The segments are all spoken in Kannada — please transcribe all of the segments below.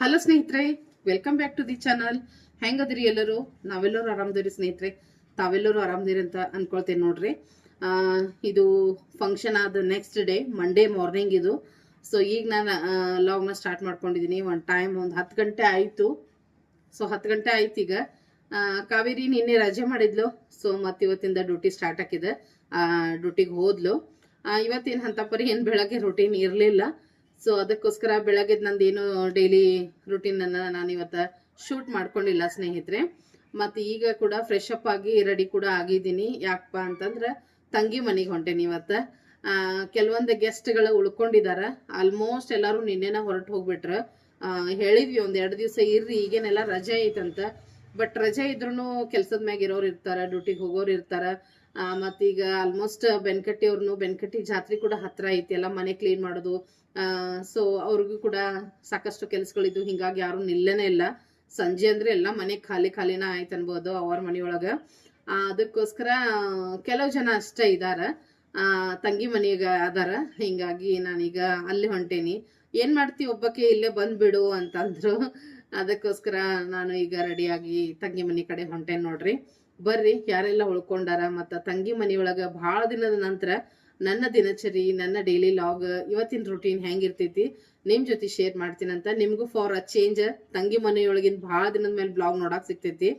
ಹಲೋ ಸ್ನೇಹಿತರೆ welcome back to the channel ಹೆಂಗದಿರಿ ಎಲ್ಲರೂ? ನಾವೆಲ್ಲರೂ ಆರಾಮದಿರಿ ಸ್ನೇಹಿತರೆ. ತಾವೆಲ್ಲರೂ ಆರಾಮದಿರಿ ಅಂತ ಅನ್ಕೊಳ್ತೇನೆ ನೋಡ್ರಿ. ಇದು ಫಂಕ್ಷನ್ ಆದ ನೆಕ್ಸ್ಟ್ ಡೇ ಮಂಡೇ ಮಾರ್ನಿಂಗ್ ಇದು. ಸೊ ಈಗ ನಾನು ಲಾಗ್ನ ಸ್ಟಾರ್ಟ್ ಮಾಡ್ಕೊಂಡಿದ್ದೀನಿ ಒಂದು ಟೈಮ್ ಒಂದು ಹತ್ತು ಗಂಟೆ ಆಯಿತು. ಸೊ ಹತ್ತು ಗಂಟೆ ಆಯ್ತು ಈಗ. ಕಾವೇರಿ ನಿನ್ನೆ ರಜೆ ಮಾಡಿದ್ಲು. ಸೊ ಮತ್ತೆ ಇವತ್ತಿಂದ ಡ್ಯೂಟಿ ಸ್ಟಾರ್ಟ್ ಹಾಕಿದೆ ಡ್ಯೂಟಿಗೆ ಹೋದ್ಲು. ಇವತ್ತೇನು ಅಂತ ಪರಿ ಏನು ಬೆಳಗ್ಗೆ ರೊಟೀನ್ ಇರಲಿಲ್ಲ. ಸೊ ಅದಕ್ಕೋಸ್ಕರ ಬೆಳಗ್ಗೆ ನಂದೇನು ಡೈಲಿ ರುಟೀನನ್ನು ನಾನು ಇವತ್ತು ಶೂಟ್ ಮಾಡ್ಕೊಂಡಿಲ್ಲ ಸ್ನೇಹಿತರೆ. ಮತ್ತು ಈಗ ಕೂಡ ಫ್ರೆಶ್ ಅಪ್ ಆಗಿ ರೆಡಿ ಕೂಡ ಆಗಿದ್ದೀನಿ. ಯಾಕಪ್ಪ ಅಂತಂದ್ರೆ ತಂಗಿ ಮನೆಗೆ ಹೊಂಟೇನಿ ಇವತ್ತು ಕೆಲವೊಂದು ಗೆಸ್ಟ್ಗಳು ಉಳ್ಕೊಂಡಿದ್ದಾರೆ ಆಲ್ಮೋಸ್ಟ್ ಎಲ್ಲರೂ ನಿನ್ನೆನ ಹೊರಟು ಹೋಗ್ಬಿಟ್ರು. ಹೇಳಿದ್ವಿ ಒಂದು ಎರಡು ದಿವಸ ಇರ್ರಿ, ಈಗೇನೆಲ್ಲ ರಜೆ ಐತಂತ. ಬಟ್ ರಜೆ ಇದ್ರೂ ಕೆಲ್ಸದ ಮ್ಯಾಗ ಇರೋರು ಇರ್ತಾರ ಡ್ಯೂಟಿಗೆ ಹೋಗೋರು ಇರ್ತಾರ. ಮತ್ತೀಗ ಆಲ್ಮೋಸ್ಟ್ ಬೆನ್ಕಟ್ಟಿ ಅವ್ರನ್ನು ಬೆನ್ಕಟ್ಟಿ ಜಾತ್ರೆ ಕೂಡ ಹತ್ರ ಐತಿ, ಎಲ್ಲ ಮನೆ ಕ್ಲೀನ್ ಮಾಡೋದು. ಸೊ ಅವ್ರಿಗೂ ಕೂಡ ಸಾಕಷ್ಟು ಕೆಲಸಗಳಿದ್ದು, ಹಿಂಗಾಗಿ ಯಾರು ನಿಲ್ಲೇನೇ ಇಲ್ಲ. ಸಂಜೆ ಅಂದ್ರೆ ಎಲ್ಲ ಮನೆ ಖಾಲಿ ಖಾಲಿನ ಆಯ್ತು ಅನ್ಬೋದು ಅವ್ರ ಮನೆಯೊಳಗ. ಅದಕ್ಕೋಸ್ಕರ ಕೆಲವು ಜನ ಅಷ್ಟೇ ಇದಾರ. ತಂಗಿ ಮನೆಯಾಗ ಅದಾರ. ಹಿಂಗಾಗಿ ನಾನೀಗ ಅಲ್ಲಿ ಹೊಂಟೇನಿ. ಏನ್ ಮಾಡ್ತಿ ಒಬ್ಬಕ್ಕೆ ಇಲ್ಲೇ ಬಂದ್ಬಿಡು ಅಂತಂದ್ರು. ಅದಕ್ಕೋಸ್ಕರ ನಾನು ಈಗ ರೆಡಿಯಾಗಿ ತಂಗಿ ಮನೆ ಕಡೆ ಹೊಂಟೇನಿ ನೋಡ್ರಿ. ಬರ್ರಿ, ಯಾರೆಲ್ಲ ಉಳ್ಕೊಂಡಾರ ಮತ್ತ ತಂಗಿ ಮನೆಯೊಳಗ ಬಹಳ ದಿನದ ನಂತರ ನನ್ನ ದಿನಚರಿ, ನನ್ನ ಡೈಲಿ ಲಾಗ್ ಇವತ್ತಿನ ರೂಟೀನ್ ಹೆಂಗಿರ್ತೈತಿ, ನಿಮ್ ಜೊತೆ ಶೇರ್ ಮಾಡ್ತೀನಂತ ನಿಮ್ಗೂ ಫಾರ್ ಅ ಚೇಂಜ್ ತಂಗಿ ಮನೆಯೊಳಗಿನ ಬಹಳ ದಿನದ ಮೇಲೆ ಬ್ಲಾಗ್ ನೋಡಕ್ ಸಿಗ್ತೈತಿ.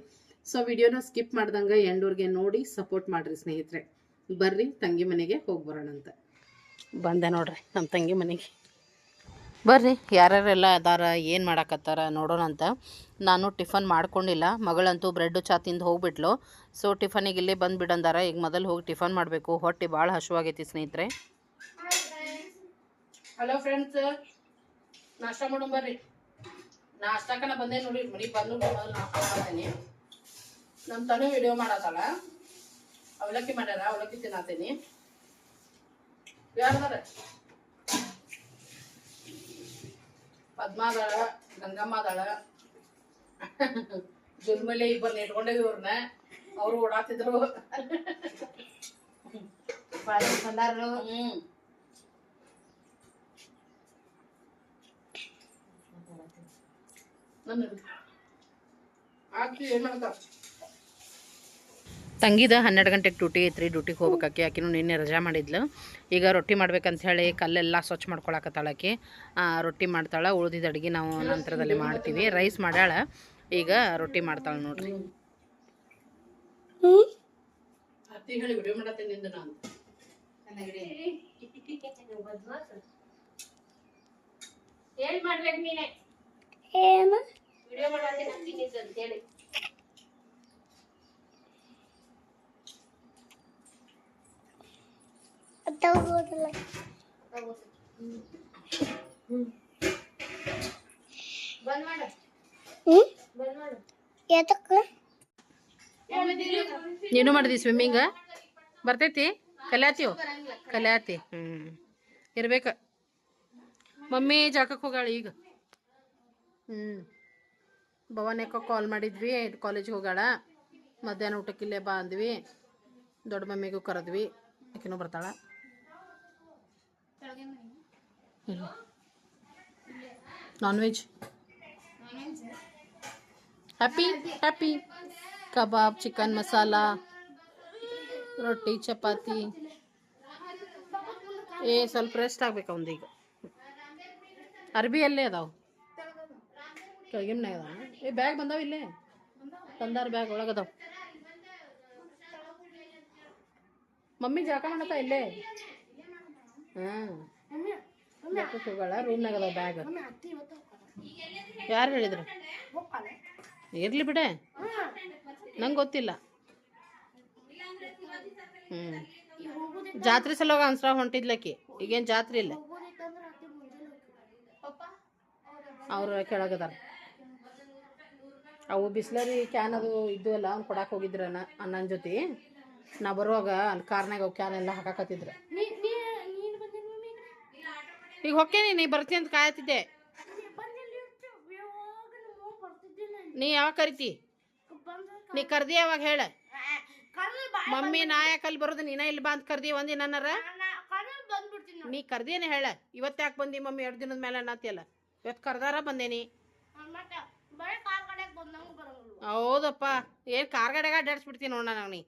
ಸೊ ವಿಡಿಯೋನ ಸ್ಕಿಪ್ ಮಾಡ್ದಂಗ ಎಂಡೋರ್ಗೆ ನೋಡಿ ಸಪೋರ್ಟ್ ಮಾಡ್ರಿ ಸ್ನೇಹಿತರೆ. ಬರ್ರಿ, ತಂಗಿ ಮನೆಗೆ ಹೋಗಿ ಅಂತ ಬಂದೆ ನೋಡ್ರಿ ನಮ್ಮ ತಂಗಿ ಮನೆಗೆ. ಬರ್ರಿ, ಯಾರ್ಯಾರೆಲ್ಲ ಅದಾರ, ಏನು ಮಾಡಕತ್ತಾರ ನೋಡೋಣ ಅಂತ. ನಾನು ಟಿಫನ್ ಮಾಡ್ಕೊಂಡಿಲ್ಲ, ಮಗಳಂತೂ ಬ್ರೆಡ್ಡು ಚಾ ತಿಂದು ಹೋಗ್ಬಿಟ್ಲು. ಸೊ ಟಿಫನಿಗೆ ಇಲ್ಲೇ ಬಂದುಬಿಡಂದಾರ ಈಗ ಮೊದಲು ಹೋಗಿ ಟಿಫನ್ ಮಾಡಬೇಕು. ಹೊಟ್ಟೆ ಭಾಳ ಹಸುವಾಗೈತಿ ಸ್ನೇಹಿತರೆ. ಹಲೋ ಫ್ರೆಂಡ್ಸ್ ನಾಷ್ಟ ಮಾಡೋಣ ಬರ್ರಿ. ನಾಷ್ಟಾಕನ ಬಂದೆ ನೋಡಿ ಮನೆ ಬಂದು ಮಾಡ್ತೀನಿ. ನಮ್ಮ ತನು ವಿಡಿಯೋ ಮಾಡತ್ತಲ್ಲ ಅವಲಕ್ಕಿ ಮಾಡ್ಯಾರ, ಅವಲಕ್ಕಿ ತಿನ್ನತೀನಿ. ಯಾರ್ದಾರ ಪದ್ಮಾ ಅದಾಳ ಗಂಗಮ್ಮ ಅದಾಳ ಜುಲ್ಮಲೆ ಇಬ್ಬರನ್ನ ಇಟ್ಕೊಂಡೇವಿ ಇವ್ರನ್ನ ಅವ್ರು ಓಡಾತಿದ್ರು ಹ್ಮ್. ತಂಗಿದ ಹನ್ನೆರಡು ಗಂಟೆಗೆ ಡ್ಯೂಟಿ ಐತ್ರಿ ಡ್ಯೂಟಿಗೆ ಹೋಗ್ಬೇಕಾಕಿ ಆಕಿನೂ ನಿನ್ನೆ ರಜಾ ಮಾಡಿದ್ಲು. ಈಗ ರೊಟ್ಟಿ ಮಾಡ್ಬೇಕಂತ ಹೇಳಿ ಕಲ್ಲೆಲ್ಲ ಸ್ವಚ್ಛ ಮಾಡ್ಕೊಳಕತ್ತಾಳ ಆಕಿ. ರೊಟ್ಟಿ ಮಾಡ್ತಾಳೆ ಉಳ್ದಿದ್ದ ಅಡುಗೆ ನಾವು ನಂತರದಲ್ಲಿ ಮಾಡ್ತೀವಿ. ರೈಸ್ ಮಾಡ್ಯಾಳ ಈಗ ರೊಟ್ಟಿ ಮಾಡ್ತಾಳೆ ನೋಡ್ರಿ. ಅತ್ತಿ ಹೇಳಿ ವಿಡಿಯೋ ಮಾಡತ್ತೀನಿ ನಿಂದು ನಾನು. ಏನ್ ಮಾಡ್ಬೇಕು ನೀನೆ? ಏನು? ವಿಡಿಯೋ ಅಂತೀನಿ ಅಂತ ಹೇಳಿ ಎದಕ್ಕೆ? ನೀನು ಮಾಡಿದಿ ಸ್ವಿಮ್ಮಿಂಗ್ ಬರ್ತೈತಿ? ಕಲ್ಯಾತೀವ್ ಕಲ್ಯಾತಿ. ಹ್ಞೂ ಇರ್ಬೇಕು. ಮಮ್ಮಿ ಜಾಕಕ್ಕೆ ಹೋಗಾಳ ಈಗ. ಹ್ಞೂ ಭವಾನಿಯಕ್ಕ ಕಾಲ್ ಮಾಡಿದ್ವಿ ಕಾಲೇಜ್ಗೆ ಹೋಗಾಳ. ಮಧ್ಯಾಹ್ನ ಊಟಕ್ಕೆ ಇಲ್ಲೇ ಬಾ ಅಂದ್ವಿ ದೊಡ್ಡ ಮಮ್ಮಿಗೂ ಕರೆದ್ವಿ. ಆಕಿನೂ ಬರ್ತಾಳ. ಇಲ್ಲ non veg happy happy kebab chicken masala ರೊಟ್ಟಿ ಚಪಾತಿ ಏ ಸ್ವಲ್ಪ ರೆಸ್ಟ್ ಆಗ್ಬೇಕು ಅವಂದೀಗ ಅರ್ಬಿ ಅಲ್ಲೇ ಅದಾವ. ಕೆಳಗಿಮ್ನಾಗ ಅದಾವ. ಏ ಬ್ಯಾಗ್ ಬಂದಾವ ಇಲ್ಲೇ. ತಂದಾರ ಬ್ಯಾಗ್ ಒಳಗದಾವ ಮಮ್ಮಿ ಜಾಕ ಮಾಡತ್ತ ಇಲ್ಲೇ? ಹಾಂ ಹೋಗಳ ರೂಮ್ನಾಗ ಅದಾವ ಬ್ಯಾಗ್. ಯಾರು ಹೇಳಿದ್ರು? ಇರ್ಲಿ ಬಿಡೆ. ನಂಗೆ ಗೊತ್ತಿಲ್ಲ. ಹ್ಞೂ ಜಾತ್ರೆ ಸಲುವಾಗ ಅನ್ಸ್ರ ಹೊಂಟಿದ್ಲಕ್ಕಿ. ಈಗೇನು ಜಾತ್ರೆ ಇಲ್ಲ. ಅವ್ರ ಕೆಳಗದಾರ. ಅವು ಬಿಸ್ಲರಿ ಕ್ಯಾನ್ ಅದು ಇದ್ದು ಅಲ್ಲ ಅವ್ನು ಕೊಡಕ್ಕೆ ಹೋಗಿದ್ರನ ಅಣ್ಣನ ಜೊತೆ. ನಾ ಬರುವಾಗ ಅಲ್ಲಿ ಕಾರ್ನಾಗ ಅವು ಕ್ಯಾನ್ ಎಲ್ಲ ಹಾಕಾಕತ್ತಿದ್ರು. ಈಗ ಹೊಕ್ಕೇನಿ ನೀ ಬರ್ತೀನಿ ಅಂತ ಕಾಯತ್ತಿದ್ದೆ. ನೀ ಯಾವಾಗ ಕರಿತಿ? ನೀ ಕರ್ದಿ ಯಾವಾಗ ಹೇಳ? ಮಮ್ಮಿ ನಾ ಯಾಕೆ ಅಲ್ಲಿ ಬರೋದು ನೀನ ಇಲ್ಲಿ ಬಾ ಅಂತ ಕರ್ದಿ ಒಂದಿನಾರ ನೀ ಕರ್ದೇನೆ ಹೇಳ? ಇವತ್ತು ಯಾಕೆ ಬಂದಿ ಮಮ್ಮಿ ಎರಡು ದಿನದ ಮೇಲೆ ಅನ್ನತ್ತಿಯಲ್ಲ ಇವತ್ತು ಕರ್ದಾರ ಬಂದೇನಿ. ಹೌದಪ್ಪ. ಏನು ಕಾರ್ಗಡೆಗ ಅಡ್ಡಾಡ್ಸ್ಬಿಡ್ತೀನಿ ನೋಡ ನಾನು ನೀ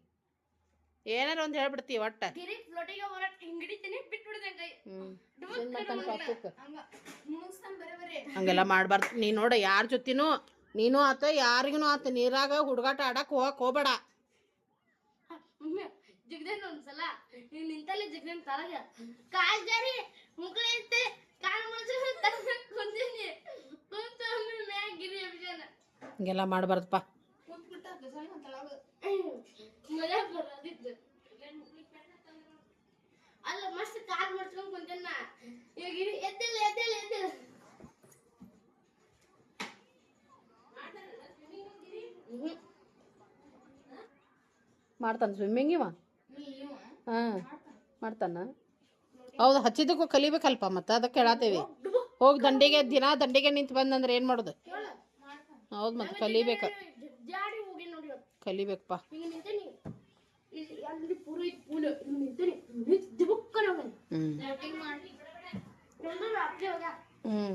ಏನಾರ ಒಂದ್ ಹೇಳ್ಬಿಡ್ತೀವಿ ಒಟ್ಟ. ಹಂಗೆಲ್ಲ ಮಾಡ್ಬಾರ್ದು. ನೀ ನೋಡ ಯಾರ ಜೊತಿನೂ ನೀನು ಆತ ಯಾರಿಗೂ ಆತ ನೀರಾಗ ಹುಡುಗಾಟ ಆಡಕ್ ಹೋಗಕ್ ಹೋಗ್ಬೇಡ. ಹಿಂಗೆಲ್ಲ ಜಿಗ್ದೇನ್ ಒಂದ್ಸಲ. ನೀವ್ ನಿಂತಲ್ಲೇ ಜಿಗ್ದೇನ್ ತರಗ. ಕಾಲ್ ಜಾರಿ ಮುಕ್ಳಿ ಐತೆ ಕಾಲ್ ಮುಳ್ಸಿ ತರಗ ಕುಂತೀನಿ. ಕುಂತ ಆಮೇಲೆ ಮ್ಯಾಗ ಗಿರಿ ಅಭಿಜಾನ ಹಂಗೆಲ್ಲ ಮಾಡ್ಬಾರ್ದಪ್ಪ. ಕಾಲ್ ಮಾಡ್ಸ್ಕೊಂಡ್ ಕುಂತೇನ ಗಿರಿ ಎದ್ದಿಲ್ಲ ಎದ್ದಿಲ್ಲ ಎದ್ದಿಲ್ಲ. ಮಾಡ್ತಾನ ಸ್ವಿಮ್ಮಿಂಗ್ ಇವ? ಹಾಂ ಮಾಡ್ತಾನ. ಹೌದು ಹಚ್ಚಿದಕ್ಕೂ ಕಲಿಬೇಕಲ್ಪ ಮತ್ತೆ ಅದಕ್ಕೆ ಹೇಳತ್ತೇವಿ ಹೋಗಿ ದಂಡಿಗೆ ದಿನ ದಂಡಿಗೆ ನಿಂತು ಬಂದಂದ್ರೆ ಏನು ಮಾಡೋದು? ಹೌದು ಮತ್ತೆ ಕಲಿಬೇಕು. ಕಲಿಬೇಕಪ್ಪ. ಹ್ಞೂ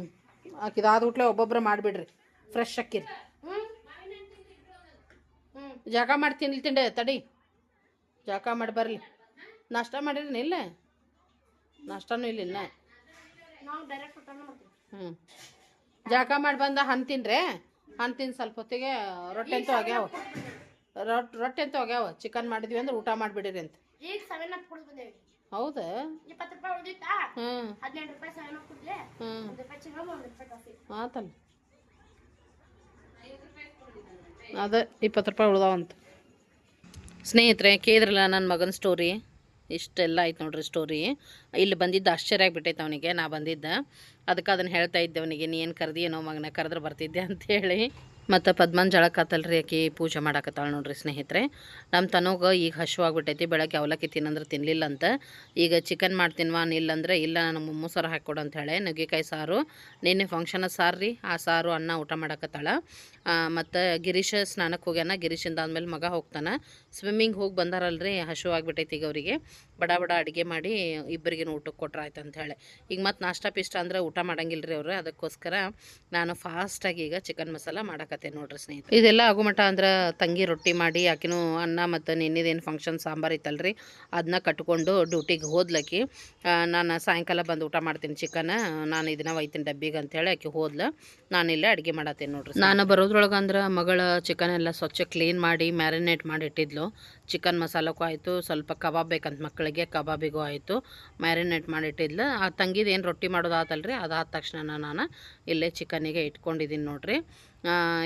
ಆಕಿದಾದ ಊಟ್ಲೆ ಒಬ್ಬೊಬ್ರು ಮಾಡಿಬಿಡ್ರಿ. ಫ್ರೆಶ್ ಅಕ್ಕಿರಿ ಜಾಗ ಮಾಡಿ ತಿನ್ಲಿ ತಿಂಡೆ ತಡಿ. ಜಾಗ ಮಾಡಿ ಬರಲಿ. ನಾಷ್ಟ ಮಾಡಿರಿ ಇಲ್ಲ? ನಾಷ್ಟನೂ ಇಲ್ಲ ಇನ್ನ. ಹ್ಞೂ ಜಾಗ ಮಾಡಿ ಬಂದ ಹಣ್ಣು ತಿನ್ರೆ ಹಣ್ಣು ತಿನ್ ಸ್ವಲ್ಪ ಹೊತ್ತಿಗೆ ರೊಟ್ಟಿ ಅಂತೂ ಆಗ್ಯಾವ. ರೊಟ್ಟಿ ರೊಟ್ಟಿ ಅಂತೂ ಆಗ್ಯಾವ. ಚಿಕನ್ ಮಾಡಿದ್ವಿ ಅಂದ್ರೆ ಊಟ ಮಾಡಿಬಿಡಿರಿ ಅಂತ. ಹೌದಾ. ಇಪ್ಪತ್ತು ರೂಪಾಯಿ ಉಳಿದಿತ್ತಾ? ಹ್ಞೂ ಹದಿನೆಂಟು ರೂಪಾಯಿ ಸೆವೆನ್ ಅಪ್ ಕುಡಿದೆ ಒಂದು ರೂಪಾಯಿ ಚಿಕನ್ ಒಂದು ರೂಪಾಯಿ ಕಾಫಿ. ಆತಲ್ಲ ಅದ ಇಪ್ಪತ್ತು ರೂಪಾಯಿ ಉಳ್ದಾವಂತ. ಸ್ನೇಹಿತರೆ ಕೇಳಿದ್ರಲ್ಲ ನನ್ನ ಮಗನ ಸ್ಟೋರಿ ಇಷ್ಟೆಲ್ಲ ಆಯ್ತು ನೋಡ್ರಿ ಸ್ಟೋರಿ ಇಲ್ಲಿ ಬಂದಿದ್ದು ಆಶ್ಚರ್ಯ ಆಗಿಬಿಟ್ಟೈತೆ ಅವನಿಗೆ. ನಾ ಬಂದಿದ್ದೆ. ಅದಕ್ಕೆ ಅದನ್ನು ಹೇಳ್ತಾ ಇದ್ದೆ ಅವನಿಗೆ ನೀನು ಏನು ಕರ್ದಿ ಏನೋ ಮಗನ ಕರೆದ್ರೆ ಬರ್ತಿದ್ದೆ ಅಂತೇಳಿ ಮತ್ತು ಪದ್ಮನ್ ಜಳಕಾತಲ್ರಿ ಆಕಿ ಪೂಜೆ ಮಾಡಾಕತ್ತಾಳೆ ನೋಡ್ರಿ ಸ್ನೇಹಿತರೆ. ನಮ್ಮ ತನೋಗ ಈಗ ಹಶುವಾಗ್ಬಿಟ್ಟೈತಿ, ಬೆಳಗ್ಗೆ ಅವಲಕ್ಕಿ ತಿನ್ನಂದ್ರೆ ತಿನ್ನಲಿಲ್ಲ ಅಂತ ಈಗ ಚಿಕನ್ ಮಾಡ್ತೀನಿವಾ ಇಲ್ಲಂದ್ರೆ ಇಲ್ಲ ನನಗೆ ಮೊಸರು ಹಾಕ್ಕೊಡು ಅಂತ ಹೇಳಿ. ನುಗ್ಗೆಕಾಯಿ ಸಾರು, ನಿನ್ನೆ ಫಂಕ್ಷನ ಸಾರು ರೀ ಆ ಸಾರು ಅನ್ನ ಊಟ ಮಾಡಾಕತ್ತಾಳ. ಮತ್ತು ಗಿರೀಶ ಸ್ನಾನಕ್ಕೆ ಹೋಗ್ಯಾನ. ಗಿರೀಶಿಂದ ಆದಮೇಲೆ ಮಗ ಹೋಗ್ತಾನೆ. ಸ್ವಿಮ್ಮಿಂಗ್ ಹೋಗಿ ಬಂದಾರಲ್ರಿ ಹಶು ಆಗಿಬಿಟ್ಟೈತಿ ಈಗ ಅವರಿಗೆ. ಬಡ ಬಡ ಅಡುಗೆ ಮಾಡಿ ಇಬ್ಬರಿಗೇನು ಊಟಕ್ಕೆ ಕೊಟ್ರೆ ಆಯ್ತು ಅಂತ ಹೇಳಿ. ಈಗ ಮತ್ತು ನಾಷ್ಟ ಪಿಷ್ಟ ಅಂದ್ರೆ ಊಟ ಮಾಡಂಗಿಲ್ಲ ರೀ ಅವರು. ಅದಕ್ಕೋಸ್ಕರ ನಾನು ಫಾಸ್ಟಾಗಿ ಈಗ ಚಿಕನ್ ಮಸಾಲ ಮಾಡಕತ್ತೇನೆ ನೋಡ್ರಿ ಸ್ನೇಹಿತರೆ. ಇದೆಲ್ಲ ಆಗುಮಟ್ಟ ಅಂದ್ರೆ ತಂಗಿ ರೊಟ್ಟಿ ಮಾಡಿ ಆಕಿನೂ ಅನ್ನ ಮತ್ತು ನಿನ್ನೆದೇನು ಫಂಕ್ಷನ್ ಸಾಂಬಾರು ಇತ್ತಲ್ರಿ ಅದನ್ನ ಕಟ್ಕೊಂಡು ಡ್ಯೂಟಿಗೆ ಹೋದ್ಲಕ್ಕಿ ನಾನು ಸಾಯಂಕಾಲ ಬಂದು ಊಟ ಮಾಡ್ತೀನಿ ಚಿಕನ್ ನಾನು ಇದನ್ನ ಒಯ್ತೀನಿ ಡಬ್ಬಿಗೆ ಅಂತೇಳಿ ಆಕೆ ಹೋದ್ಲ. ನಾನು ಇಲ್ಲೇ ಅಡುಗೆ ಮಾಡತ್ತೇನೆ ನೋಡ್ರಿ ನಾನು ಬರೋದ್ರೊಳಗೆ ಅಂದ್ರೆ ಮಗಳ ಚಿಕನ್ ಎಲ್ಲ ಸ್ವಚ್ಛ ಕ್ಲೀನ್ ಮಾಡಿ ಮ್ಯಾರಿನೇಟ್ ಮಾಡಿ ಇಟ್ಟಿದ್ಲು. ಚಿಕನ್ ಮಸಾಲಕ್ಕೂ ಆಯಿತು, ಸ್ವಲ್ಪ ಕಬಾಬ್ ಬೇಕಂತ ಮಕ್ಕಳಿಗೆ ಕಬಾಬಿಗೂ ಆಯಿತು. ಮ್ಯಾರಿನೇಟ್ ಮಾಡಿಟ್ಟಿದ್ಲು. ಆ ತಂಗಿದು ಏನು ರೊಟ್ಟಿ ಮಾಡೋದು ಆತಲ್ರಿ? ಅದಾದ ತಕ್ಷಣ ನಾನು ಇಲ್ಲೇ ಚಿಕನ್ನಿಗೆ ಇಟ್ಕೊಂಡಿದ್ದೀನಿ ನೋಡ್ರಿ.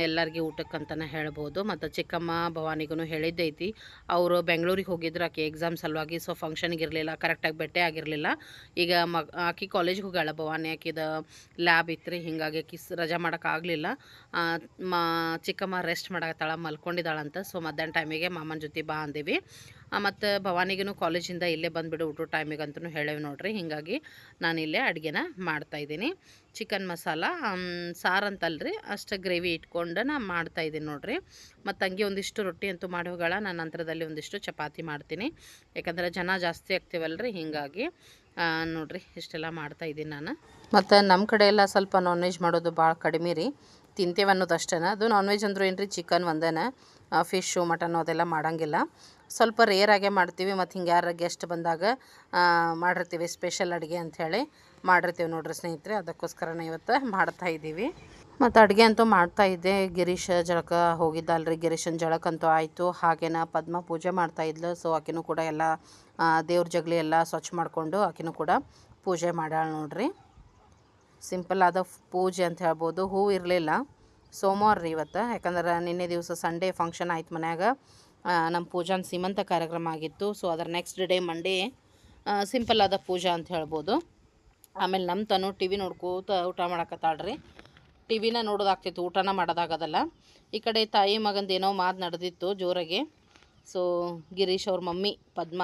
ಎಲ್ಲರಿಗೆ ಊಟಕ್ಕಂತಲೇ ಹೇಳ್ಬೋದು. ಮತ್ತು ಚಿಕ್ಕಮ್ಮ ಭವಾನಿಗೂ ಹೇಳಿದ್ದೈತಿ. ಅವರು ಬೆಂಗಳೂರಿಗೆ ಹೋಗಿದ್ರು, ಆಕೆ ಎಕ್ಸಾಮ್ ಸಲುವಾಗಿ ಸೊ ಫಂಕ್ಷನ್ಗೆ ಇರಲಿಲ್ಲ ಕರೆಕ್ಟಾಗಿ ಬೆಟ್ಟೆ ಆಗಿರಲಿಲ್ಲ. ಈಗ ಮ ಆಕೆ ಕಾಲೇಜ್ಗೆ ಹೋಗ್ಯಾಳ ಭವಾನಿ, ಆಕಿದ ಲ್ಯಾಬ್ ಇತ್ತು ಹಿಂಗಾಗಿ ಕಿಸ್ ರಜಾ ಮಾಡೋಕ್ಕಾಗಲಿಲ್ಲ ಮಾ, ಚಿಕ್ಕಮ್ಮ ರೆಸ್ಟ್ ಮಾಡತ್ತಾಳ ಮಲ್ಕೊಂಡಿದ್ದಾಳಂತ ಸೊ ಮಧ್ಯಾಹ್ನ ಟೈಮಿಗೆ ಮಾಮನ ಜೊತೆ ಬಾ ಅಂದೀವಿ. ಮತ್ತು ಭವಾನಿಗೂ ಕಾಲೇಜಿಂದ ಇಲ್ಲೇ ಬಂದುಬಿಡು ಊಟ ಟೈಮಿಗೆ ಅಂತಲೂ ಹೇಳೇವಿ ನೋಡ್ರಿ. ಹೀಗಾಗಿ ನಾನು ಇಲ್ಲೇ ಅಡುಗೆನ ಮಾಡ್ತಾಯಿದ್ದೀನಿ ಚಿಕನ್ ಮಸಾಲ ಸಾರು ಅಂತಲ್ರಿ, ಅಷ್ಟು ಗ್ರೇವಿ ಇಟ್ಕೊಂಡು ನಾನು ಮಾಡ್ತಾಯಿದ್ದೀನಿ ನೋಡ್ರಿ. ಮತ್ತು ತಂಗಿ ಒಂದಿಷ್ಟು ರೊಟ್ಟಿ ಅಂತೂ ಮಾಡಿ ಹೋಗಳ ನಾನು ನಂತರದಲ್ಲಿ ಒಂದಿಷ್ಟು ಚಪಾತಿ ಮಾಡ್ತೀನಿ. ಯಾಕಂದ್ರೆ ಜನ ಜಾಸ್ತಿ ಆಗ್ತೀವಲ್ರಿ, ಹೀಗಾಗಿ ನೋಡ್ರಿ, ಇಷ್ಟೆಲ್ಲ ಮಾಡ್ತಾಯಿದ್ದೀನಿ ನಾನು. ಮತ್ತು ನಮ್ಮ ಕಡೆ ಎಲ್ಲ ಸ್ವಲ್ಪ ನಾನ್ ವೆಜ್ ಮಾಡೋದು ಭಾಳ ಕಡಿಮೆ ರೀ. ತಿಂತೇವೆ ಅನ್ನೋದು ಅಷ್ಟೇನ ಅದು ನಾನ್ ವೆಜ್ ಅಂದ್ರೂ ಏನು ರೀ ಚಿಕನ್ ಒಂದೇನ. ಫಿಶ್ಶು ಮಟನ್ನು ಅದೆಲ್ಲ ಮಾಡೋಂಗಿಲ್ಲ. ಸ್ವಲ್ಪ ರೇರ್ ಆಗೇ ಮಾಡ್ತೀವಿ ಮತ್ತು ಹಿಂಗೆ ಯಾರ ಗೆಸ್ಟ್ ಬಂದಾಗ ಮಾಡಿರ್ತೀವಿ ಸ್ಪೆಷಲ್ ಅಡುಗೆ ಅಂಥೇಳಿ ಮಾಡಿರ್ತೀವಿ ನೋಡ್ರಿ ಸ್ನೇಹಿತರೆ, ಅದಕ್ಕೋಸ್ಕರನೇ ಇವತ್ತು ಮಾಡ್ತಾ ಇದ್ದೀವಿ. ಮತ್ತು ಅಡುಗೆ ಅಂತೂ ಮಾಡ್ತಾ ಇದ್ದೆ. ಗಿರೀಶ್ ಜಳಕ ಹೋಗಿದ್ದಲ್ರಿ. ಗಿರೀಶನ ಜಳಕಂತೂ ಆಯಿತು. ಹಾಗೇನ ಪದ್ಮ ಪೂಜೆ ಮಾಡ್ತಾ ಇದ್ಲು. ಸೊ ಆಕಿನೂ ಕೂಡ ಎಲ್ಲ ದೇವ್ರ ಜಗಲಿ ಎಲ್ಲ ಸ್ವಚ್ಛ ಮಾಡಿಕೊಂಡು ಆಕಿನೂ ಕೂಡ ಪೂಜೆ ಮಾಡ್ಯಾಳ ನೋಡ್ರಿ. ಸಿಂಪಲ್ ಆದ ಪೂಜೆ ಅಂತ ಹೇಳ್ಬೋದು. ಹೂವು ಇರಲಿಲ್ಲ. ಸೋಮವಾರ ರೀ ಇವತ್ತು. ಯಾಕಂದ್ರೆ ನಿನ್ನೆ ದಿವಸ ಸಂಡೇ ಫಂಕ್ಷನ್ ಆಯ್ತು ಮನ್ಯಾಗ. ನಮ್ಮ ಪೂಜಾನ ಸೀಮಂತ ಕಾರ್ಯಕ್ರಮ ಆಗಿತ್ತು. ಸೊ ಅದರ ನೆಕ್ಸ್ಟ್ ಡೇ ಮಂಡೇ ಸಿಂಪಲ್ ಆದ ಪೂಜಾ ಅಂತ ಹೇಳ್ಬೋದು. ಆಮೇಲೆ ನಮ್ಮ ತನು ಟಿ ವಿ ನೋಡ್ಕೋತ ಊಟ ಮಾಡಕತ್ತಾಳ್ರಿ. ಟಿ ವಿನ ನೋಡೋದಾಗ್ತಿತ್ತು, ಊಟನ ಮಾಡೋದಾಗದಲ್ಲ. ಈ ಕಡೆ ತಾಯಿ ಮಗಂದು ಏನೋ ಮಾತು ನಡೆದಿತ್ತು ಜೋರಾಗಿ. ಸೊ ಗಿರೀಶ್ ಅವ್ರ ಮಮ್ಮಿ ಪದ್ಮ.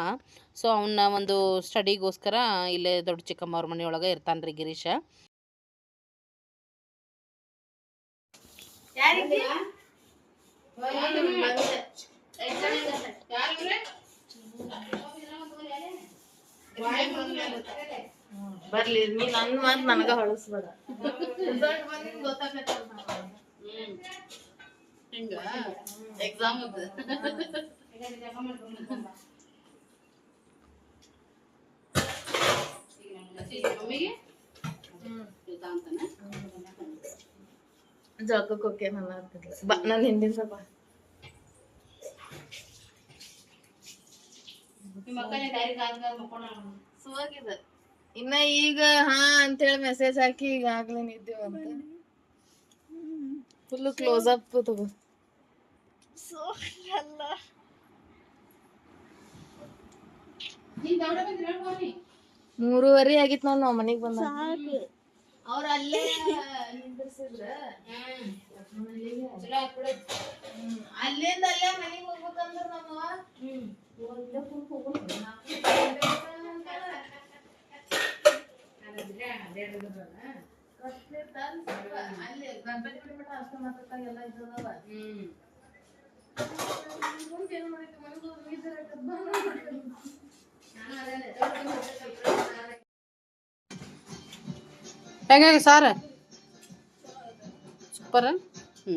ಸೊ ಅವನ್ನ ಒಂದು ಸ್ಟಡಿಗೋಸ್ಕರ ಇಲ್ಲೇ ದೊಡ್ಡ ಚಿಕ್ಕಮ್ಮ ಅವ್ರ ಮನೆಯೊಳಗೆ ಇರ್ತಾನೆ ರೀ ಗಿರೀಶ. ಬರ್ಲಿ ನೀ ನನ್ ಮಾತ್ ನನಗ ಹೊಳಸ್ಬೇಡ. ಹಿಂಗ ಎಕ್ಸಾಮ್ ಮಮ್ಮಿಗೆ ಅಂತಾನೆ ಜಳಕಕ್ಕೆ ಹೋಗಿ ನನ್ನ ಆಗ್ತಿಲ್ಲ ಬಾ ನಾನು ಕಾದ್ ಮಕ್ಕೊಂಡ ಸುವಾಗಿದೆ. ಇನ್ನ ಈಗ ಹಾ ಅಂತ ಹೇಳಿ ಮೆಸೇಜ್ ಹಾಕಿ ಈಗ ಆಗ್ಲೇ ನಿದ್ದೇವು ಅಂತ ಫುಲ್ ಕ್ಲೋಸ್ ಅಪ್ ತಗೋ. ಮೂರುವರೆ ಆಗಿತ್ತು ನಾನು ನಾವು ಮನೆಗೆ ಬಂದ ಅವ್ರ ಅಲ್ಲೇ ನಿಂದಿರ್ಸಿದ್ರ? ಚಲೋ ಆತ್ ಬಿಡು. ಅಲ್ಲಿಂದ ಅಲ್ಲೇ ಮನೆಗೆ ಹೋಗ್ಬೇಕಂದ್ರ ನಮ್ಮ ಅಲ್ಲಿ ಗಣಪತಿ ಗುಡಿ ಮಠ ಅಷ್ಟು ಮಾತಾಡ್ತಾ ಎಲ್ಲ ಇದ್ದದವ ಹ್ಮ್. ಏನ್ ಮಾಡಿ ಮನೆಗೆ ಹೋಗಿದ್ರೆ ಹೆಂಗಾಗಿ ಸಾರ? ಸೂಪರ್ ಹ್ಞೂ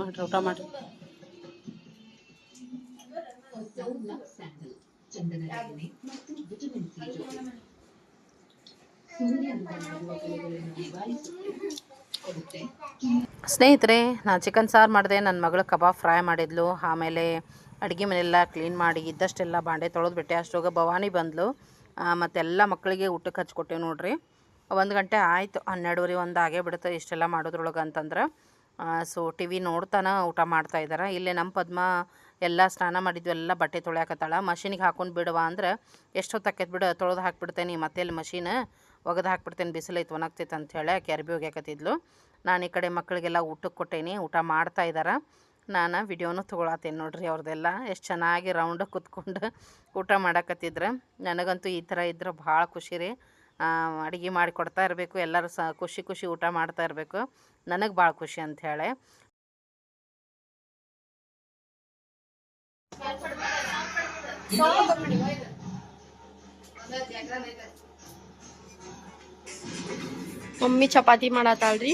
ಮಾಡ್ರಿ, ಊಟ ಮಾಡ್ರಿ. ಸ್ನೇಹಿತರೆ ನಾನು ಚಿಕನ್ ಸಾರು ಮಾಡಿದೆ ನನ್ನ ಮಗಳು ಕಬಾಬ್ ಫ್ರೈ ಮಾಡಿದ್ಲು. ಆಮೇಲೆ ಅಡುಗೆ ಮನೆಯೆಲ್ಲ ಕ್ಲೀನ್ ಮಾಡಿ, ಇದ್ದಷ್ಟೆಲ್ಲ ಬಾಂಡೆ ತೊಳೆದು ಬಿಟ್ಟೆ. ಅಷ್ಟೋಗ ಭವಾನಿ ಬಂದ್ಲು. ಮತ್ತೆಲ್ಲ ಮಕ್ಕಳಿಗೆ ಊಟಕ್ಕೆ ಹಚ್ಕೊಟ್ಟೆ ನೋಡ್ರಿ. ಒಂದು ಗಂಟೆ ಆಯಿತು, ಹನ್ನೆರಡುವರೆ ಒಂದು ಆಗೇ ಬಿಡುತ್ತೆ ಇಷ್ಟೆಲ್ಲ ಮಾಡೋದ್ರೊಳಗೆ ಅಂತಂದ್ರೆ. ಸೊ ಟಿ ವಿ ನೋಡ್ತಾನೆ ಊಟ ಮಾಡ್ತಾ ಇದ್ದಾರೆ ಇಲ್ಲೇ ನಮ್ಮ ಪದ್ಮ ಎಲ್ಲ ಸ್ನಾನ ಮಾಡಿದ್ವಿ, ಎಲ್ಲ ಬಟ್ಟೆ ತೊಳ್ಯಾಕತ್ತಾಳ. ಮಷಿನಿಗೆ ಹಾಕೊಂಡು ಬಿಡುವ ಅಂದ್ರೆ ಎಷ್ಟು ಹೊತ್ತಾಕೈತೆ ಬಿಡು, ತೊಳೆದು ಹಾಕ್ಬಿಡ್ತೇನೆ ಮತ್ತೆ ಇಲ್ಲಿ ಮಷೀನ್, ಒಗೆದು ಹಾಕ್ಬಿಡ್ತೇನೆ ಬಿಸಿಲೈತೆ ಒಣಗ್ತೈತೆ ಹೇಳಿ ಕ್ಯಾರ್ಬಿ ಹೋಗ್ಯಾಕತ್ತಿದ್ಲು. ನಾನು ಈ ಕಡೆ ಮಕ್ಕಳಿಗೆಲ್ಲ ಊಟಕ್ಕೆ ಕೊಟ್ಟೇನಿ, ಊಟ ಮಾಡ್ತಾ ಇದ್ದಾರೆ ನಾನು ವಿಡಿಯೋನು ತೊಗೊಳತ್ತೇನೆ ನೋಡ್ರಿ ಅವ್ರದ್ದೆಲ್ಲ ಎಷ್ಟು ಚೆನ್ನಾಗಿ ರೌಂಡ್ ಕುತ್ಕೊಂಡು ಊಟ ಮಾಡಕತ್ತಿದ್ರು. ನನಗಂತೂ ಈ ಥರ ಇದ್ರೆ ಭಾಳ ಖುಷಿ ರೀ. ಅಡುಗೆ ಮಾಡಿಕೊಡ್ತಾ ಇರಬೇಕು, ಎಲ್ಲರೂ ಸ, ಖುಷಿ ಖುಷಿ ಊಟ ಮಾಡ್ತಾ ಇರಬೇಕು. ನನಗೆ ಭಾಳ ಖುಷಿ ಅಂಥೇಳಿ ಮಮ್ಮಿ ಚಪಾತಿ ಮಾಡತ್ತಾಳ್ರಿ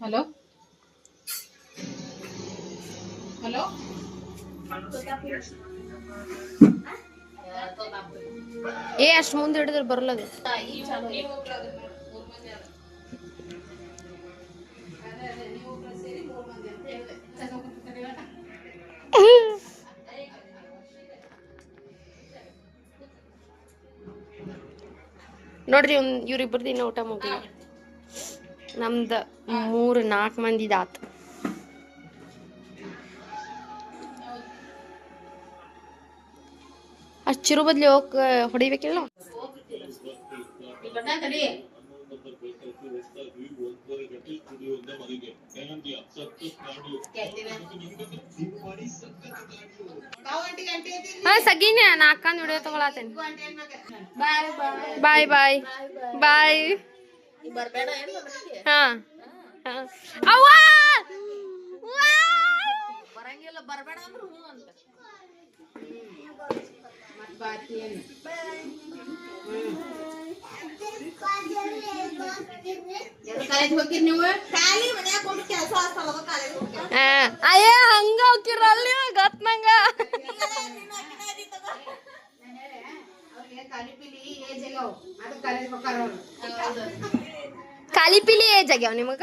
ಹಲೋ? ಹಲೋ? ಏ ಅಷ್ಟು ಮುಂದೆ ಹಿಡಿದ್ರೆ ಬರಲ್ಲದು ನೋಡ್ರಿ ಒಂದ್ ಇವ್ರಿಬ್ರದ್ದು ಇನ್ನ ಊಟ ಮುಗಿಲ್ಲ ನಮ್ದ ಮೂರ್ ನಾಲ್ಕು ಮಂದಿದ ಆತು ಅಷ್ಟ್ ಚಿರು ಬದ್ಲಿ ಹೋಗ್ ಹೊಡಿಬೇಕಿಲ್ಲ ಹಾ ಸಗೀನೆ ನಾ ಅಕ್ಕಂದ್ ವಿಡಿಯೋ ತಗೊಳತೇನೆ ಬಾಯ್ ಬಾಯ್ ಬಾಯ್ ಹಾ ಹಾ. ಅವ್ವ! ಅವ್ವ! ಬರಂಗಿಲ್ಲ ಬರಬೇಡ ಅಂದ್ರೆ ಹ್ಞೂ ಅಂತ ಕಾಲೇಜ್ ಹೋಗಿರ್ ನೀವು ಖಾಲಿ ಮನ್ಯಾಗ ಹೋಗಿ ಕೆಲಸ ಆಗ್ತಾವ ಕಾಲೇಜ್ ಹೋಗ್ಯಾವ ಆ, ಅಯ್ಯ ಹಂಗ ಹೋಗಿರಲ್ಲ ಗತ್ ನಂಗ ಅವ್ರಿಗೆ ಖಾಲಿ ಪಿಲಿ ಏಜ್ ಆಗ್ಯಾವ ನಿಮಗ?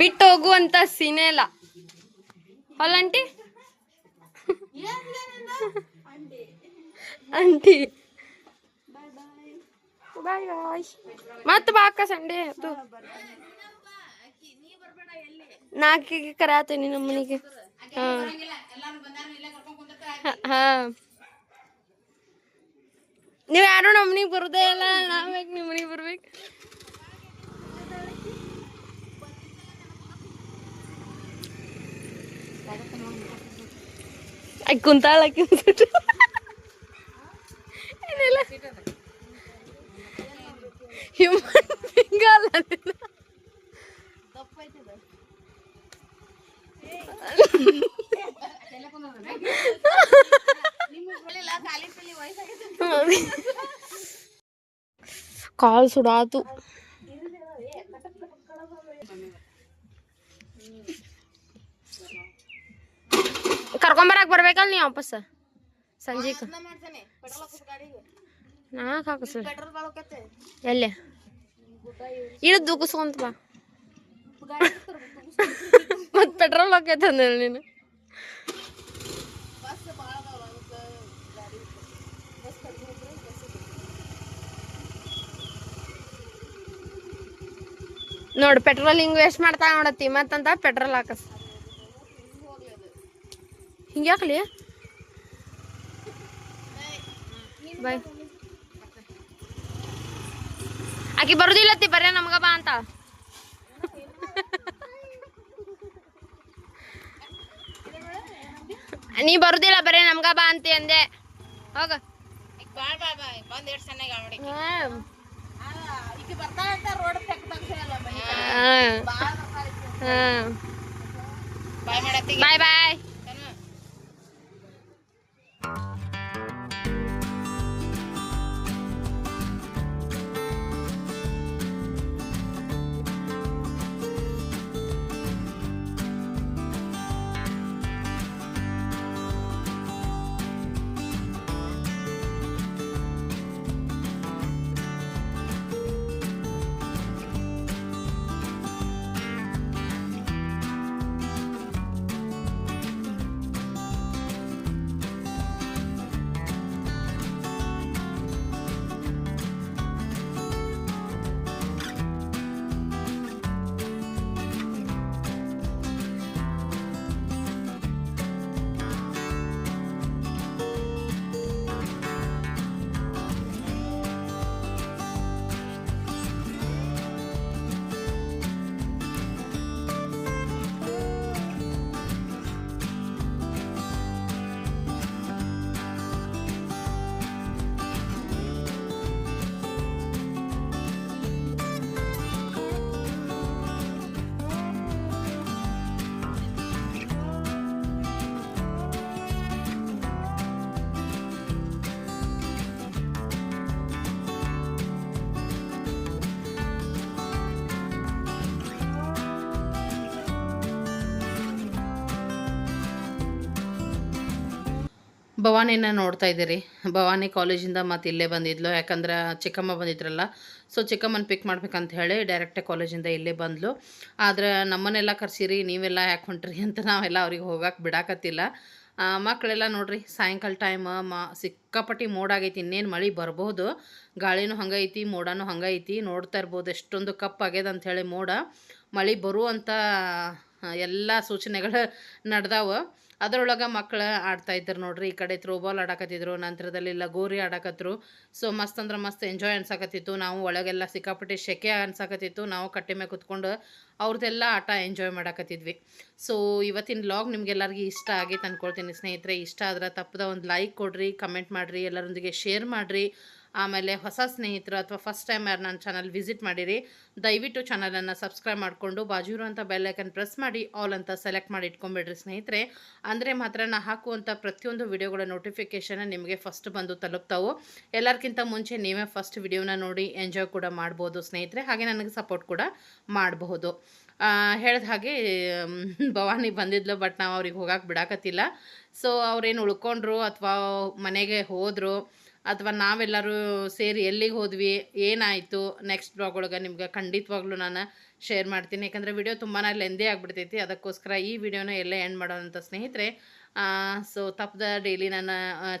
ಬಿಟ್ಟು ಹೋಗುವಂತ ಸೀನೆ ಇಲ್ಲ. ಹೊಲ್ಲಂಟಿ ಆಂಟಿ? ಬಾಯ್ ಬಾಯ್ ಮತ್ ಬಾ ಅಕ್ಕ ಸಂಡೆ ಅದು ಕರಾತೀನಿ ನಮ್ಮನಿಗೆ ನಮ್ಮ ಮನೆಗೆ ನೀವ್ ಯಾರು ನಮ್ಮ ಮನೆಗೆ ಬರುದೇ ಇಲ್ಲ ನಾವ್ ನಿಮ್ಮ ಮನೆಗೆ ಬರ್ಬೇಕು? ಕುಂತಾಳ ಏನಿಲ್ಲ. ಹ್ಯೂಮನ್ ಬಿಂಗ್ ಅಲ್ಲ ಅದಿಲ್ಲ. ಕಾಲ್ ಸುಡಾತು. ಕರ್ಕೊಂಬರಕ್ ಬರ್ಬೇಕಲ್ ನೀ ವಾಪಸ್? ಗಾಡಿಗೆ ನಾ ಪೆಟ್ರೋಲ್ ಬಾಳಕತ್ತೆ ಎಲ್ಲೆ? ಇಳಿದು ದುಗ್ಸ್ಕೊಂತ ಬಾ. ಮತ್ ಪೆಟ್ರೋಲ್ ಹಾಕೈತೆ ಅಂದೇಳಿ ನೀನು. ನೋಡಿ ಪೆಟ್ರೋಲ್ ಹಿಂಗೆ ವೇಸ್ಟ್ ಮಾಡ್ತಾ ನೋಡತ್ತಿ, ಮತ್ತಂತ ಪೆಟ್ರೋಲ್ ಹಾಕಸ್. ಹಿಂಗ್ಯಾಕ್ಲಿ ಬಾಯ್ ಆಕಿ ಬರುದಿಲ್ಲತ್ತಿ ಬರ್ರೆ ನಮ್ಗ ಬಾ ಅಂತ. ನೀ ಬರುದಿಲ್ಲ ಬರೇ ನಮ್ಗ ಬಾ ಅಂತ ಅಂದೆ. ಹೋಗ. ಬಾಯ್ ಬಾಳ್ ಬಾಯ್ ಬಂದ್ ಭವಾನಿನ ನೋಡ್ತಾ ಇದ್ದೀರಿ. ಭವಾನಿ ಕಾಲೇಜಿಂದ ಮತ್ತು ಇಲ್ಲೇ ಬಂದಿದ್ಲು. ಯಾಕಂದ್ರೆ ಚಿಕ್ಕಮ್ಮ ಬಂದಿದ್ರಲ್ಲ. ಸೊ ಚಿಕ್ಕಮ್ಮನ ಪಿಕ್ ಮಾಡ್ಬೇಕಂತ ಹೇಳಿ ಡೈರೆಕ್ಟಾಗಿ ಕಾಲೇಜಿಂದ ಇಲ್ಲೇ ಬಂದ್ಲು. ಆದ್ರೆ ನಮ್ಮನ್ನೆಲ್ಲ ಕರ್ಸಿರಿ, ನೀವೆಲ್ಲ ಯಾಕೆ ಹೊಂಟ್ರಿ ಅಂತ ನಾವೆಲ್ಲ ಅವ್ರಿಗೆ ಹೋಗಕ್ಕೆ ಬಿಡಾಕತ್ತಿಲ್ಲ. ಮಕ್ಕಳೆಲ್ಲ ನೋಡ್ರಿ, ಸಾಯಂಕಾಲ ಟೈಮ್ ಮಾ, ಸಿಕ್ಕಾಪಟ್ಟಿ ಮೋಡ ಆಗೈತಿ, ಇನ್ನೇನು ಮಳೆ ಬರ್ಬೋದು. ಗಾಳಿನೂ ಹಂಗೈತಿ ಮೋಡನೂ ಹಂಗೈತಿ ನೋಡ್ತಾ ಇರ್ಬೋದು, ಎಷ್ಟೊಂದು ಕಪ್ ಆಗ್ಯದ ಅಂಥೇಳಿ ಮೋಡ. ಮಳೆ ಬರುವಂಥ ಎಲ್ಲ ಸೂಚನೆಗಳು ನಡೆದಾವ. ಅದರೊಳಗೆ ಮಕ್ಕಳು ಆಡ್ತಾ ಇದ್ರು ನೋಡ್ರಿ, ಈ ಕಡೆ ಥ್ರೋಬಾಲ್ ಆಡಕತ್ತಿದ್ರು, ನಂತರದಲ್ಲಿ ಲಗೋರಿ ಆಡಕತ್ರು. ಸೊ ಮಸ್ತ್ ಅಂದ್ರೆ ಮಸ್ತ್ ಎಂಜಾಯ್ ಅನ್ಸಕತ್ತಿತ್ತು. ನಾವು ಒಳಗೆಲ್ಲ ಸಿಕ್ಕಾಪಟ್ಟೆ ಶೆಕೆ ಅನ್ಸಕತ್ತಿತ್ತು. ನಾವು ಕಟ್ಟೆ ಮೇಲೆ ಕುತ್ಕೊಂಡು ಅವ್ರದ್ದೆಲ್ಲ ಆಟ ಎಂಜಾಯ್ ಮಾಡಕತ್ತಿದ್ವಿ. ಸೊ ಇವತ್ತಿನ ಲಾಗ್ ನಿಮ್ಗೆಲ್ಲರಿಗೂ ಇಷ್ಟ ಆಗಿ ತಂದ್ಕೊಳ್ತೀನಿ ಸ್ನೇಹಿತರೆ. ಇಷ್ಟ ಆದ್ರೆ ತಪ್ಪದ ಒಂದು ಲೈಕ್ ಕೊಡ್ರಿ ಕಮೆಂಟ್ ಮಾಡಿರಿ, ಎಲ್ಲರೊಂದಿಗೆ ಶೇರ್ ಮಾಡಿರಿ. ಆಮೇಲೆ ಹೊಸ ಸ್ನೇಹಿತರು ಅಥವಾ ಫಸ್ಟ್ ಟೈಮ್ ಯಾರು ನನ್ನ ಚಾನಲ್ ವಿಸಿಟ್ ಮಾಡಿರಿ, ದಯವಿಟ್ಟು ಚಾನಲನ್ನು ಸಬ್ಸ್ಕ್ರೈಬ್ ಮಾಡಿಕೊಂಡು ಬಾಜು ಇರುವಂಥ ಬೆಲ್ಲೈಕನ್ ಪ್ರೆಸ್ ಮಾಡಿ ಆಲ್ ಅಂತ ಸೆಲೆಕ್ಟ್ ಮಾಡಿ ಇಟ್ಕೊಂಬಿಡ್ರಿ ಸ್ನೇಹಿತರೆ. ಅಂದರೆ ಮಾತ್ರ ನಾ ಹಾಕುವಂಥ ಪ್ರತಿಯೊಂದು ವಿಡಿಯೋಗಳ ನೋಟಿಫಿಕೇಷನ್ ನಿಮಗೆ ಫಸ್ಟ್ ಬಂದು ತಲುಪ್ತಾವು. ಎಲ್ಲರಿಗಿಂತ ಮುಂಚೆ ನೀವೇ ಫಸ್ಟ್ ವಿಡಿಯೋನ ನೋಡಿ ಎಂಜಾಯ್ ಕೂಡ ಮಾಡ್ಬೋದು ಸ್ನೇಹಿತರೆ. ಹಾಗೆ ನನಗೆ ಸಪೋರ್ಟ್ ಕೂಡ ಮಾಡಬಹುದು. ಹೇಳಿದ ಹಾಗೆ ಭವಾನಿ ಬಂದಿದ್ಲು ಬಟ್ ನಾವು ಅವ್ರಿಗೆ ಹೋಗಕ್ಕೆ ಬಿಡಾಕತ್ತಿಲ್ಲ. ಸೊ ಅವ್ರೇನು ಉಳ್ಕೊಂಡ್ರು ಅಥವಾ ಮನೆಗೆ ಹೋದರು ಅಥವಾ ನಾವೆಲ್ಲರೂ ಸೇರಿ ಎಲ್ಲಿಗೆ ಹೋದ್ವಿ ಏನಾಯಿತು ನೆಕ್ಸ್ಟ್ ಬ್ಲಾಗ್ ಒಳಗೆ ನಿಮ್ಗೆ ಖಂಡಿತವಾಗ್ಲೂ ನಾನು ಶೇರ್ ಮಾಡ್ತೀನಿ. ಯಾಕಂದರೆ ವಿಡಿಯೋ ತುಂಬಾ ಲೆಂದಿ ಆಗಿಬಿಡ್ತೈತಿ. ಅದಕ್ಕೋಸ್ಕರ ಈ ವಿಡಿಯೋನ ಎಲ್ಲ ಎಂಡ್ ಮಾಡೋದಂತ ಸ್ನೇಹಿತರೆ. ಸೊ ತಪ್ಪದ ಡೈಲಿ ನನ್ನ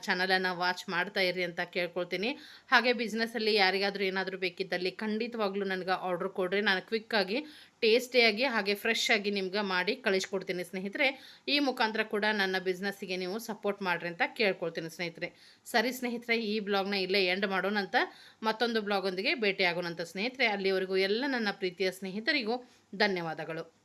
ಚಾನಲನ್ನು ವಾಚ್ ಮಾಡ್ತಾ ಇರಿ ಅಂತ ಕೇಳ್ಕೊಳ್ತೀನಿ. ಹಾಗೆ ಬಿಸ್ನೆಸ್ಸಲ್ಲಿ ಯಾರಿಗಾದರೂ ಏನಾದರೂ ಬೇಕಿದ್ದಲ್ಲಿ ಖಂಡಿತವಾಗ್ಲೂ ನನಗೆ ಆರ್ಡ್ರ್ ಕೊಡ್ರಿ. ನಾನು ಕ್ವಿಕ್ಕಾಗಿ ಟೇಸ್ಟಿಯಾಗಿ ಹಾಗೆ ಫ್ರೆಶ್ ಆಗಿ ನಿಮ್ಗೆ ಮಾಡಿ ಕಳಿಸ್ಕೊಡ್ತೀನಿ ಸ್ನೇಹಿತರೆ. ಈ ಮುಖಾಂತರ ಕೂಡ ನನ್ನ ಬಿಸ್ನೆಸ್ಸಿಗೆ ನೀವು ಸಪೋರ್ಟ್ ಮಾಡಿರಿ ಅಂತ ಕೇಳ್ಕೊಳ್ತೀನಿ ಸ್ನೇಹಿತರೆ. ಸರಿ ಸ್ನೇಹಿತರೆ, ಈ ಬ್ಲಾಗ್ನ ಇಲ್ಲೇ ಎಂಡ್ ಮಾಡೋಣಂತ ಮತ್ತೊಂದು ಬ್ಲಾಗೊಂದಿಗೆ ಭೇಟಿಯಾಗೋಣಂತ ಸ್ನೇಹಿತರೆ. ಅಲ್ಲಿವರೆಗೂ ಎಲ್ಲ ನನ್ನ ಪ್ರೀತಿಯ ಸ್ನೇಹಿತರಿಗೂ ಧನ್ಯವಾದಗಳು.